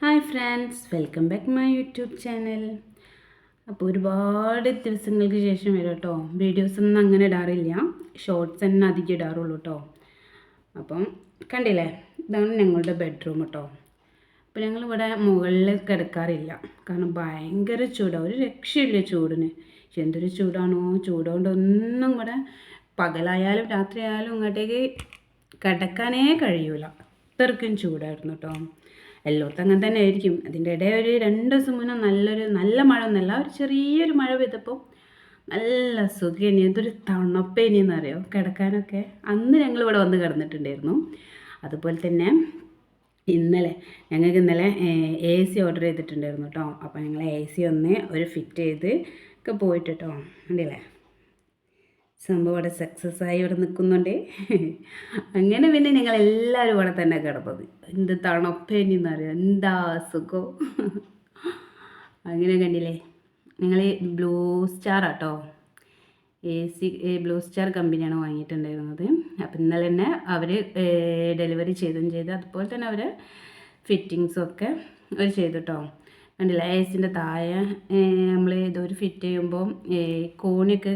Hi friends welcome back my YouTube channel. അപ്പോൾ ഒരുപാട് ദിവസങ്ങൾക്ക് ശേഷം വരും കേട്ടോ. വീഡിയോസ് ഒന്നും അങ്ങനെ ഇടാറില്ല. ഷോർട്സ് തന്നെ അധികം ഇടാറുള്ളൂ കേട്ടോ. അപ്പം കണ്ടില്ലേ? ഇതാണ് ഞങ്ങളുടെ ബെഡ്റൂം കേട്ടോ. അപ്പോൾ ഞങ്ങളിവിടെ മുകളിൽ കിടക്കാറില്ല. കാരണം ഭയങ്കര ചൂടാണ് ഒരു രക്ഷയില്ല ചൂടിന്. പക്ഷെ എന്തൊരു ചൂടാണോ? ചൂടുകൊണ്ട് ഒന്നും ഇവിടെ പകലായാലും രാത്രിയായാലും ഇങ്ങോട്ടേക്ക് കിടക്കാനേ കഴിയൂല. അത്രയ്ക്കും ചൂടായിരുന്നു കേട്ടോ. എല്ലായിടത്തും അങ്ങനെ തന്നെ ആയിരിക്കും. അതിന്റെ ഇടയിൽ ഒരു രണ്ട് ദിവസം മുന്നേ നല്ലൊരു നല്ല മഴ ഒന്നല്ല ഒരു ചെറിയൊരു മഴ പെയ്തപ്പോൾ നല്ല സുഖേനി. എന്തൊരു തണുപ്പേനിന്ന് അറിയോ കിടക്കാനൊക്കെ. അന്ന് ഞങ്ങൾ ഇവിടെ വന്ന് കിടന്നിട്ടുണ്ടായിരുന്നു. അതുപോലെ തന്നെ ഇന്നലെ ഞങ്ങൾക്ക് ഇന്നലെ എ സി ഓർഡർ ചെയ്തിട്ടുണ്ടായിരുന്നു കേട്ടോ. അപ്പോൾ ഞങ്ങൾ എ സി ഒന്ന് ഒരു ഫിറ്റ് ചെയ്ത് ഒക്കെ പോയിട്ട് കേട്ടോ. കണ്ടില്ലേ? സംഭവം ഇവിടെ സക്സസ് ആയി ഇവിടെ നിൽക്കുന്നുണ്ട്. അങ്ങനെ പിന്നെ ഞങ്ങൾ എല്ലാവരും ഇവിടെ തന്നെ കിടന്നത്. എന്ത് തണുപ്പേനിന്ന് അറിയാം എന്താ സുഖം അങ്ങനെ കണ്ടില്ലേ? ഞങ്ങൾ ബ്ലൂ സ്റ്റാർ ആട്ടോ. എ സി ബ്ലൂ സ്റ്റാർ കമ്പനിയാണ് വാങ്ങിയിട്ടുണ്ടായിരുന്നത്. അപ്പം ഇന്നലെ തന്നെ അവർ ഡെലിവറി ചെയ്തും ചെയ്ത് അതുപോലെ തന്നെ അവർ ഫിറ്റിങ്സും ഒക്കെ അവർ ചെയ്തു കേട്ടോ കണ്ടില്ല എ സിന്റെ താഴെ നമ്മൾ ഇതൊരു ഫിറ്റ് ചെയ്യുമ്പോൾ കോണിയൊക്കെ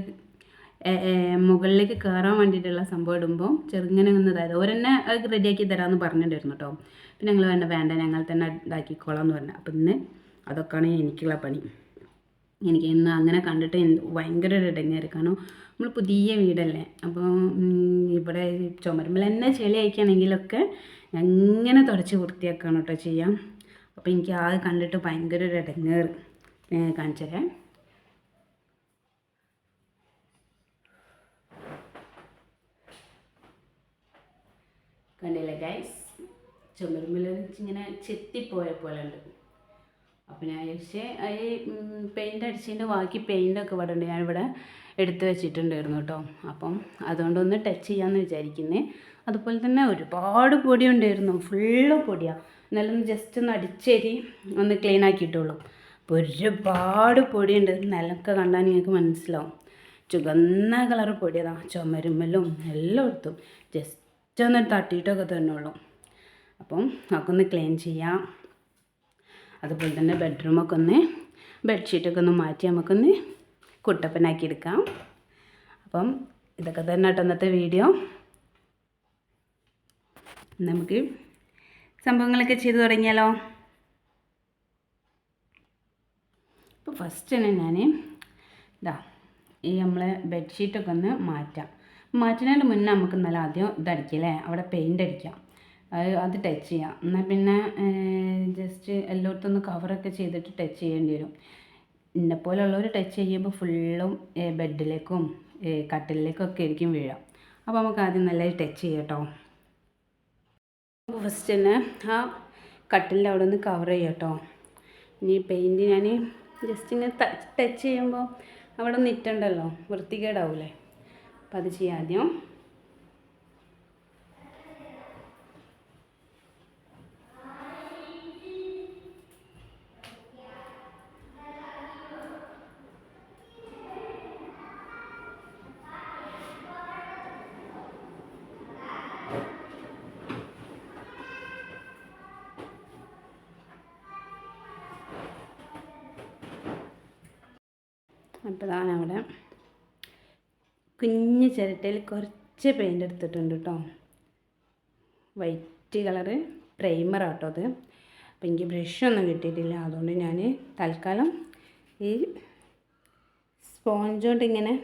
മുകളിലേക്ക് കയറാൻ വേണ്ടിയിട്ടുള്ള സംഭവം ഇടുമ്പോൾ ചെറുങ്ങനെ ഒന്ന് ഇതായത്. ഓരെന്നെ അത് റെഡിയാക്കി തരാമെന്ന് പറഞ്ഞിട്ടുണ്ടായിരുന്നു കേട്ടോ പിന്നെ ഞങ്ങൾ വേണ്ട വേണ്ട ഞങ്ങൾ തന്നെ ഇതാക്കിക്കോളാം എന്ന് പറഞ്ഞു. അപ്പം ഇന്ന് അതൊക്കെയാണ് എനിക്കുള്ള പണി. എനിക്ക് ഇന്ന് അങ്ങനെ കണ്ടിട്ട് ഭയങ്കര ഒരു ഇടങ്ങേറി. കാരണം നമ്മൾ പുതിയ വീടല്ലേ. അപ്പോൾ ഇവിടെ ചുമരുമ്പിൽ തന്നെ ചെളി അയക്കുകയാണെങ്കിലൊക്കെ എങ്ങനെ തുടച്ച് വൃത്തിയാക്കാണ് കേട്ടോ ചെയ്യാം. അപ്പോൾ എനിക്ക് ആ കണ്ടിട്ട് ഭയങ്കര ഒരു ഇടങ്ങേറ്. കാണിച്ചു തരാം കണ്ടില്ലേ ഗൈസ് ചുമരുമ്പിൽ ഇങ്ങനെ ചെത്തിപ്പോയ പോലെ ഉണ്ട് അപ്പം ഞാൻ പക്ഷേ ഈ പെയിന്റ് അടിച്ചതിന്റെ ബാക്കി പെയിന്റൊക്കെ ഇവിടെ ഉണ്ട്. ഞാനിവിടെ എടുത്ത് വെച്ചിട്ടുണ്ടായിരുന്നു കേട്ടോ. അപ്പം അതുകൊണ്ടൊന്ന് ടച്ച് ചെയ്യാമെന്ന് വിചാരിക്കുന്നത് അതുപോലെ തന്നെ ഒരുപാട് പൊടി ഉണ്ടായിരുന്നു ഫുള്ള് പൊടിയാണ് എന്നാലും ജസ്റ്റ് ഒന്ന് അടിച്ചേരി ഒന്ന് ക്ലീൻ ആക്കിയിട്ടുള്ളൂ. അപ്പോൾ ഒരുപാട് പൊടി ഉണ്ട് നിലമൊക്കെ കണ്ടാൽ നിങ്ങൾക്ക് മനസ്സിലാവും. ചുവന്ന കളർ പൊടിയതാണ് ചുമരുമ്മലും എല്ലായിടത്തും. ജസ്റ്റ് ഒന്ന് തട്ടിയിട്ടൊക്കെ തന്നെ ഉള്ളൂ. അപ്പം നമുക്കൊന്ന് ക്ലീൻ ചെയ്യാം. അതുപോലെ തന്നെ ബെഡ്റൂമൊക്കെ ഒന്ന് ബെഡ്ഷീറ്റൊക്കെ ഒന്ന് മാറ്റി നമുക്കൊന്ന് കുട്ടപ്പനാക്കി എടുക്കാം. അപ്പം ഇതൊക്കെ തന്നെ ഇന്നത്തെ വീഡിയോ നമുക്ക് സംഭവങ്ങളൊക്കെ ചെയ്തു തുടങ്ങിയാലോ? ഇപ്പോൾ ഫസ്റ്റ് തന്നെ ഞാൻ ഇതാ ഈ നമ്മളെ ബെഡ്ഷീറ്റൊക്കെ ഒന്ന് മാറ്റാം. മാറ്റുന്നതിന് മുന്നേ നമുക്ക് നല്ല ആദ്യം ഇതടിക്കല്ലേ അവിടെ പെയിന്റ് അടിക്കാം. അത് ടച്ച് ചെയ്യാം. എന്നാൽ പിന്നെ ജസ്റ്റ് എല്ലായിടത്തും കവറൊക്കെ ചെയ്തിട്ട് ടച്ച് ചെയ്യേണ്ടി വരും. എന്നെ പോലുള്ളവർ ടച്ച് ചെയ്യുമ്പോൾ ഫുള്ളും ബെഡിലേക്കും കട്ടിലേക്കും ഒക്കെ ആയിരിക്കും വീഴുക അപ്പോൾ നമുക്ക് ആദ്യം നല്ല ടച്ച് ചെയ്യാം കേട്ടോ ഫസ്റ്റ് തന്നെ ആ കട്ടിലിന്റെ അവിടെ ഒന്ന് കവർ ചെയ്യാം കേട്ടോ ഇനി പെയിന്റ് ഞാൻ ജസ്റ്റ് ഇങ്ങനെ ടച്ച് ചെയ്യുമ്പോൾ അവിടെ നിൽക്കണ്ടല്ലോ വൃത്തികേടാവൂലേ? അപ്പം അത് ചെയ്യാം ആദ്യം അപ്പോൾ ഇതാണ് അവിടെ കുഞ്ഞ് ചിരട്ടയിൽ കുറച്ച് പെയിന്റ് എടുത്തിട്ടുണ്ട് കേട്ടോ വൈറ്റ് കളറ് പ്രൈമർ ആട്ടോ അത്. അപ്പം എനിക്ക് ബ്രഷൊന്നും കിട്ടിയിട്ടില്ല. അതുകൊണ്ട് ഞാൻ തൽക്കാലം ഈ സ്പോഞ്ച് കൊണ്ട് ഇങ്ങനെ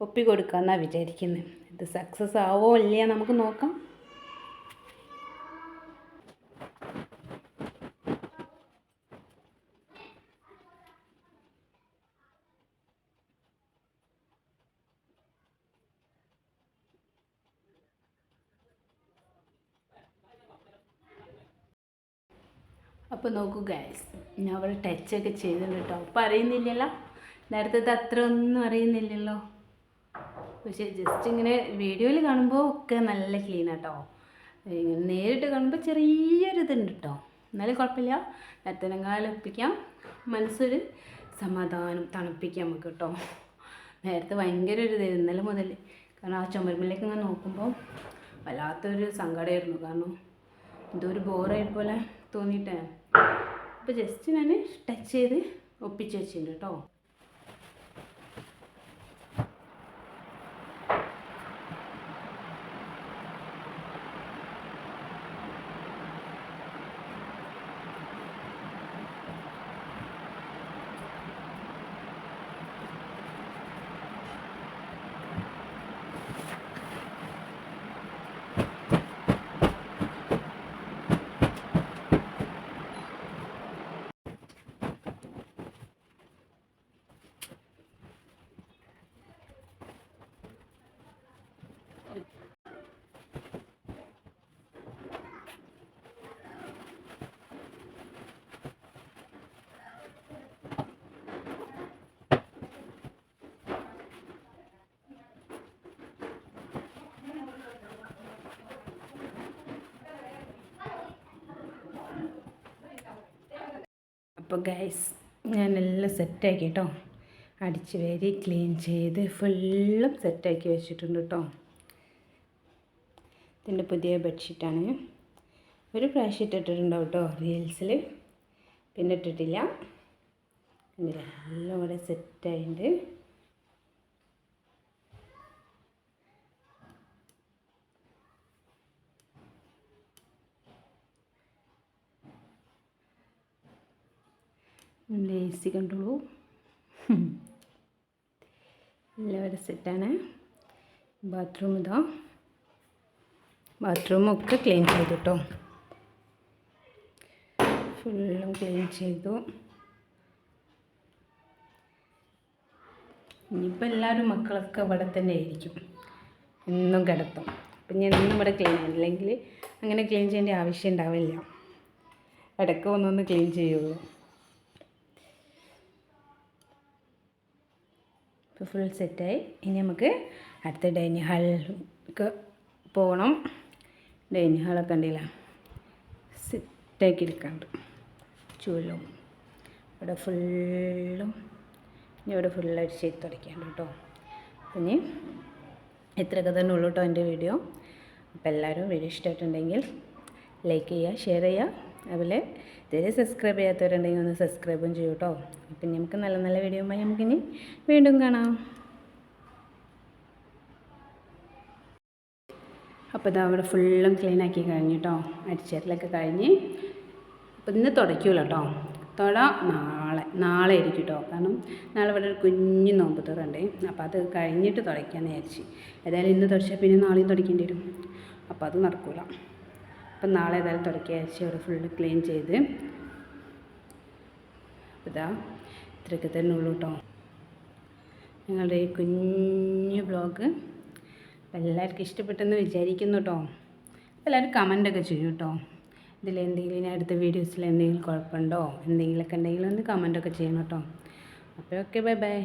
ഒപ്പി കൊടുക്കാമെന്നാണ് വിചാരിക്കുന്നത് ഇത് സക്സസ് ആവോ ഇല്ലയോ നമുക്ക് നോക്കാം. അപ്പോൾ നോക്കൂ ഗൈസ് ഞാൻ അവിടെ ടച്ചൊക്കെ ചെയ്തിട്ടുണ്ട് കേട്ടോ അപ്പോൾ അറിയുന്നില്ലല്ലോ? നേരത്തെ അത്ര ഒന്നും അറിയുന്നില്ലല്ലോ? പക്ഷേ ജസ്റ്റ് ഇങ്ങനെ വീഡിയോയിൽ കാണുമ്പോൾ ഒക്കെ നല്ല ക്ലീൻ ആട്ടോ. ഇങ്ങനെ നേരിട്ട് കാണുമ്പോൾ ചെറിയൊരു ഇതുണ്ട് കേട്ടോ എന്നാലും കുഴപ്പമില്ല. നേരത്തെ ഒപ്പിക്കാം. മനസ്സൊരു സമാധാനം തണുപ്പിക്കാം നമുക്ക് കേട്ടോ നേരത്തെ ഭയങ്കര ഒരു ഇതായിരുന്നു. ഇന്നലെ മുതൽ കാരണം ആ ചുമരുമ്പിലേക്ക് ഇങ്ങനെ നോക്കുമ്പോൾ വല്ലാത്തൊരു സങ്കടമായിരുന്നു. കാരണം എന്തോ ഒരു ബോറായി പോലെ തോന്നിയിട്ടേ അപ്പോൾ ജസ്റ്റ് ഞാൻ ടച്ച് ചെയ്ത് ഒപ്പിച്ച് വെച്ചിട്ടുണ്ട് കേട്ടോ അപ്പോൾ ഗൈസ് ഞാൻ എല്ലാം സെറ്റാക്കി കേട്ടോ അടിച്ച് വേരി ക്ലീൻ ചെയ്ത് ഫുള്ളും സെറ്റാക്കി വെച്ചിട്ടുണ്ട് കേട്ടോ ഇതിന്റെ പുതിയ ബെഡ്ഷീറ്റാണ് ഒരു പ്രാവശ്യം ഇട്ടിട്ടുണ്ടാവും കേട്ടോ റീൽസിൽ പിന്നെ ഇട്ടിട്ടില്ല. എല്ലാം ഇവിടെ സെറ്റായിട്ടുണ്ട് ലേസി കണ്ടോളൂ. എല്ലാവരും സെറ്റാണ്. ബാത്റൂം ഇതാ. ബാത്റൂമൊക്കെ ക്ലീൻ ചെയ്തു കേട്ടോ ഫുള്ളും ക്ലീൻ ചെയ്തു. ഇനിയിപ്പോൾ എല്ലാവരും മക്കളൊക്കെ ഇവിടെ തന്നെ ആയിരിക്കും. എന്നും കിടത്തും. അപ്പം ഞാൻ ഇന്നും ഇവിടെ ക്ലീൻ ചെയ്യും. അല്ലെങ്കിൽ അങ്ങനെ ക്ലീൻ ചെയ്യേണ്ട ആവശ്യം ഉണ്ടാവില്ല. ഇടയ്ക്ക് ഒന്നൊന്ന് ക്ലീൻ ചെയ്യുള്ളൂ. ഇപ്പോൾ ഫുൾ സെറ്റായി ഇനി നമുക്ക് അടുത്ത ഡൈനിങ് ഹാളിലേക്ക് പോകണം ഡൈനിങ് ഹാളൊക്കെ ഉണ്ടല്ല. സെറ്റാക്കി എടുക്കാണ്ട്. ചൂലും. ഇവിടെ ഫുള്ളും ഇനി ഇവിടെ ഫുള്ളായിട്ട് ചെയ്ത് തുടയ്ക്കാണ്ട് കേട്ടോ. ഇനി ഇത്രയൊക്കെ തന്നെ ഉള്ളൂ കേട്ടോ എന്റെ വീഡിയോ അപ്പോൾ എല്ലാവരും വീഡിയോ ഇഷ്ടമായിട്ടുണ്ടെങ്കിൽ ലൈക്ക് ചെയ്യുക ഷെയർ ചെയ്യുക. അതുപോലെ ഇതുവരെ സബ്സ്ക്രൈബ് ചെയ്യാത്തവരുണ്ടെങ്കിൽ ഒന്ന് സബ്സ്ക്രൈബും ചെയ്യൂ കേട്ടോ അപ്പം നമുക്ക് നല്ല നല്ല വീഡിയോയുമായി നമുക്കിനി വീണ്ടും കാണാം. അപ്പോൾ ഇതാ അവിടെ ഫുള്ളും ക്ലീൻ ആക്കി കഴിഞ്ഞു കേട്ടോ അടിച്ചേരലൊക്കെ കഴിഞ്ഞ് അപ്പോൾ ഇന്ന് തുടയ്ക്കൂല കേട്ടോ തുട നാളെ നാളെ ആയിരിക്കും കേട്ടോ കാരണം നാളെ ഇവിടെ ഒരു കുഞ്ഞു നോമ്പ് തുറണ്ടേ. അപ്പോൾ അത് കഴിഞ്ഞിട്ട് തുടയ്ക്കാമെന്ന് വിചാരിച്ച്. ഏതായാലും ഇന്ന് തുടച്ചാൽ പിന്നെ നാളെയും തുടയ്ക്കേണ്ടി വരും. അപ്പോൾ അത് നടക്കൂല. അപ്പം നാളെ ഏതായാലും തുടക്കിയാഴ്ച വിചാരിച്ച് അവിടെ ഫുള്ള് ക്ലീൻ ചെയ്ത്. ഇതാ ഇത്രയൊക്കെ തന്നെ ഉള്ളൂ കേട്ടോ ഞങ്ങളുടെ ഈ കുഞ്ഞു ബ്ലോഗ് എല്ലാവർക്കും ഇഷ്ടപ്പെട്ടെന്ന് വിചാരിക്കുന്നു കേട്ടോ എല്ലാവരും കമന്റൊക്കെ ചെയ്യും കേട്ടോ ഇതിൽ എന്തെങ്കിലും ഇനി അടുത്ത വീഡിയോസിൽ എന്തെങ്കിലും കുഴപ്പമുണ്ടോ? എന്തെങ്കിലുമൊക്കെ ഉണ്ടെങ്കിൽ ഒന്ന് കമന്റൊക്കെ ചെയ്യണം കേട്ടോ അപ്പോൾ ഓക്കെ ബൈ ബൈ